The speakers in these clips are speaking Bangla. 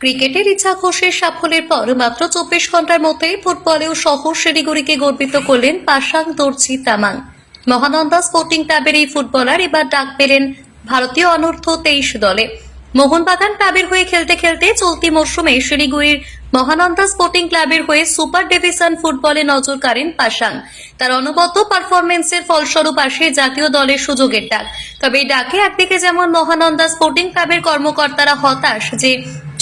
ক্রিকেটের ইচ্ছা ঘোষের সাফল্যের পর মাত্র চব্বিশ ঘণ্টার মধ্যেই ফুটবলেও শহর শিলিগুড়িকে গর্বিত করলেন পাশাং দর্জি তামাং। মহানন্দা স্পোর্টিং ক্লাবের এই ফুটবলার এবার ডাক পেলেন ভারতীয় অনূর্ধ্ব তেইশ দলে। মোহনবাগান ক্লাবের হয়ে খেলতে খেলতে চলতি মরশুমে শিলিগুড়ির মহানন্দা স্পোর্টিং ক্লাবের হয়ে সুপার ডিভিশন ফুটবলে নজর কাড়েন পাশাং তার অনবদ্য পারফরমেন্সের ফলস্বরূপ আসে জাতীয় দলের সুযোগের ডাক। তবে এই ডাকে একদিকে যেমন মহানন্দা স্পোর্টিং ক্লাবের কর্মকর্তারা হতাশ যে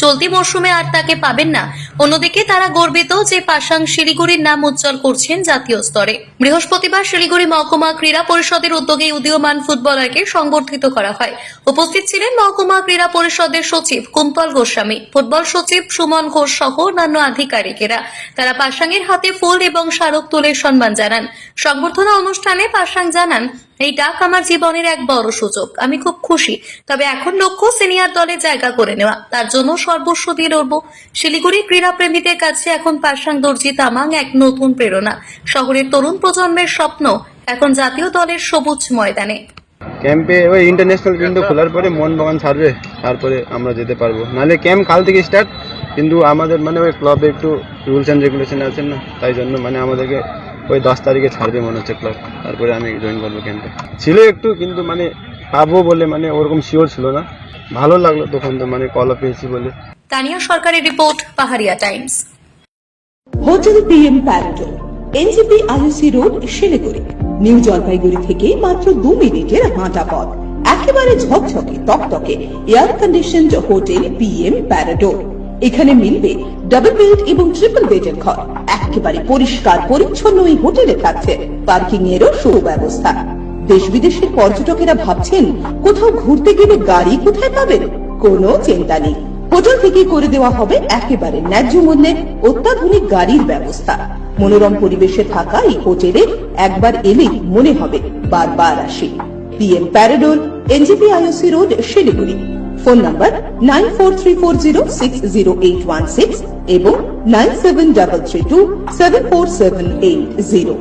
চলতি মরশুমে আর তাকে পাবেন না। অন্যদিকে তারা গর্বিত যে পাশাং শিলিগুড়ির নাম উজ্জ্বল করছেন জাতীয় স্তরে। বৃহস্পতিবার শিলিগুড়ি মহকুমা ক্রীড়া পরিষদের উদ্যোগে উদীয়মান ফুটবলারকে সংবর্ধিত করা হয়। উপস্থিত ছিলেন মহকুমা ক্রীড়া পরিষদের সচিব কুন্তল গোস্বামী, ফুটবল সচিব সুমন ঘোষ সহ অন্যান্য আধিকারিকেরা। তারা পাশাংয়ের হাতে ফুল এবং স্মারক তুলে সম্মান জানান। সংবর্ধনা অনুষ্ঠানে পাশাং জানান এই ডাক আমার জীবনের এক বড় সুযোগ। আমি খুব খুশি। তবে এখন লক্ষ্য সিনিয়র দলে জায়গা করে নেওয়া। তার জন্য সর্বস্ব দিয়ে লড়ব শিলিগুড়ি ক্রীড়াপ্রেমীদের কাছে এখন পাশাং দর্জি তামাং এক নতুন প্রেরণা। শহরের তরুণ প্রজন্মের স্বপ্ন এখন জাতীয় দলের সবুজ ময়দানে। ক্যাম্পে ওই ইন্টারন্যাশনাল উইন্ডো খোলার পরে মন বাগান ছাড়বে। তারপরে আমরা যেতে পারব। নাহলে ক্যাম্প কাল থেকে স্টার্ট কিন্তু আমাদের মানে ওই ক্লাবে একটু রুলস অ্যান্ড রেগুলেশন আছেন না, তাই জন্য মানে আমাদেরকে ওই দশ তারিখে ছাড়বে মনে হচ্ছে ক্লাব তারপরে আমি জয়েন করব ক্যাম্পে ছিল একটু কিন্তু মানে পাবো বলে মানে ওরকম শিওর ছিল না। ভালো লাগল তখন তো মানে কল পেয়েছি বলে। তানিয়া সরকারের report Paharia Times. Hotel PM Parado NJP IC road Siliguri. New Jalpaiguri থেকে মাত্র দু মিনিটের হাঁটা পথ। একেবারে ঝকঝকে তকতকে air condition hotel PM Parado. এখানে মিলবে ডাবল বেড এবং ট্রিপল বেডের ঘর। একেবারে পরিষ্কার, পরিচ্ছন্ন এই হোটেলে থাকছে। পার্কিং এরও সুব্যবস্থা। দেশ বিদেশের পর্যটকেরা ভাবছেন, কোথাও ঘুরতে গেলে গাড়ি কোথায় পাবেন? কোনো চিন্তা নেই। হোটেল থেকে করে দেওয়া হবে একেবারে ন্যায্য মূল্যে অত্যাধুনিক গাড়ির ব্যবস্থা। মনোরম পরিবেশে থাকা এই হোটেলে একবার এলেই মনে হবে বারবার আসি। PM প্যারাডোর NJP IOC road, Siliguri. phone number nine four three four zero six zero eight one six এবং nine seven double three two seven four seven eight zero